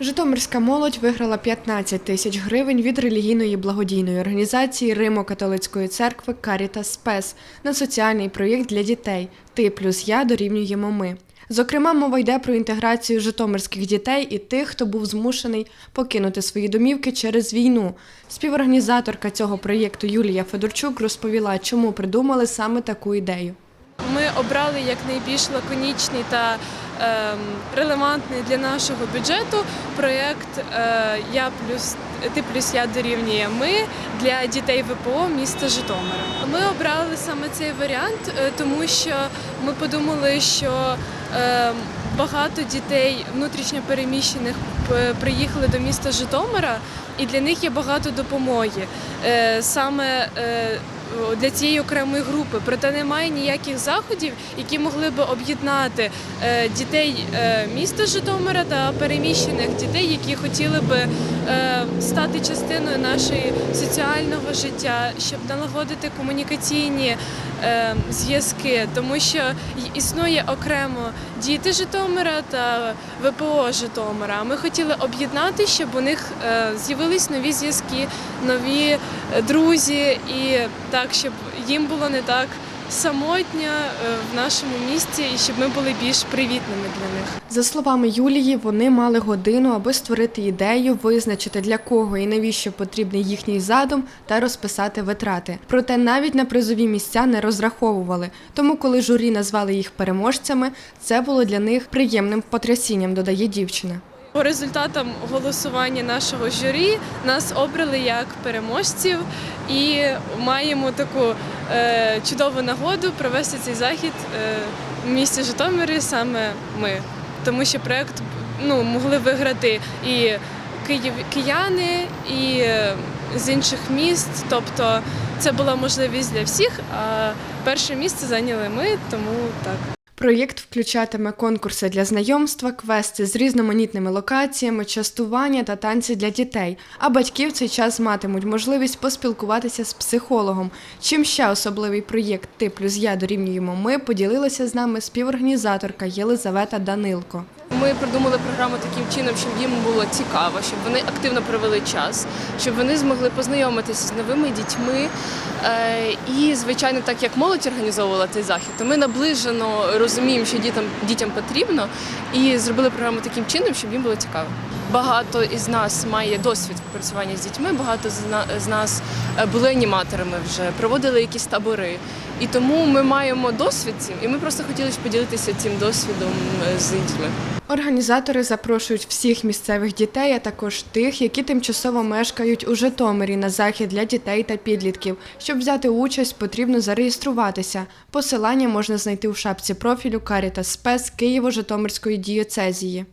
Житомирська молодь виграла 15 тисяч гривень від релігійної благодійної організації Римо-католицької церкви Карітас Спес на соціальний проєкт для дітей Ти плюс я дорівнюємо ми. Зокрема, мова йде про інтеграцію житомирських дітей і тих, хто був змушений покинути свої домівки через війну. Співорганізаторка цього проєкту Юлія Федорчук розповіла, чому придумали саме таку ідею. Ми обрали як найбільш лаконічний та релевантний для нашого бюджету проєкт е, Я плюс ти плюс я дорівнює ми для дітей ВПО міста Житомира. Ми обрали саме цей варіант, е, тому що ми подумали, що е, багато дітей внутрішньо переміщених приїхали до міста Житомира, і для них є багато допомоги. Е, Саме е, для цієї окремої групи, проте немає ніяких заходів, які могли би об'єднати е, дітей е, міста Житомира та переміщених дітей, які хотіли би е, стати частиною нашої соціального життя, щоб налагодити комунікаційні е, зв'язки, тому що існує окремо діти Житомира та ВПО Житомира. Ми хотіли об'єднати, щоб у них е, з'явились нові зв'язки, нові е, друзі, і так, щоб їм було не так самотньо е, в нашому місті, і щоб ми були більш привітними для них. За словами Юлії, вони мали годину, аби створити ідею, визначити для кого і навіщо потрібний їхній задум та розписати витрати. Проте навіть на призові місця не розраховували. Тому, коли журі назвали їх переможцями, це було для них приємним потрясінням, додає дівчина. По результатам голосування нашого журі нас обрали як переможців і маємо таку е, чудову нагоду провести цей захід е, в місті Житомирі саме ми. Тому що проект ну, могли виграти і Київ, кияни, і е, з інших міст. Тобто це була можливість для всіх, а перше місце зайняли ми, тому так. Проєкт включатиме конкурси для знайомства, квести з різноманітними локаціями, частування та танці для дітей. А батьки в цей час матимуть можливість поспілкуватися з психологом. Чим ще особливий проєкт Ти плюс я дорівнюємо ми поділилася з нами співорганізаторка Єлизавета Данилко. Ми придумали програму таким чином, щоб їм було цікаво, щоб вони активно провели час, щоб вони змогли познайомитися з новими дітьми. Е, І, звичайно, так як молодь організовувала цей захід, то ми наближено розуміємо, що дітям, дітям потрібно, і зробили програму таким чином, щоб їм було цікаво. Багато із нас має досвід працювання з дітьми, багато з нас були аніматорами вже, проводили якісь табори. І тому ми маємо досвід цим, і ми просто хотіли поділитися цим досвідом е, з дітьми. Організатори запрошують всіх місцевих дітей, а також тих, які тимчасово мешкають у Житомирі на захід для дітей та підлітків. Щоб взяти участь, потрібно зареєструватися. Посилання можна знайти у шапці профілю Карітас Спес Києво-Житомирської дієцезії.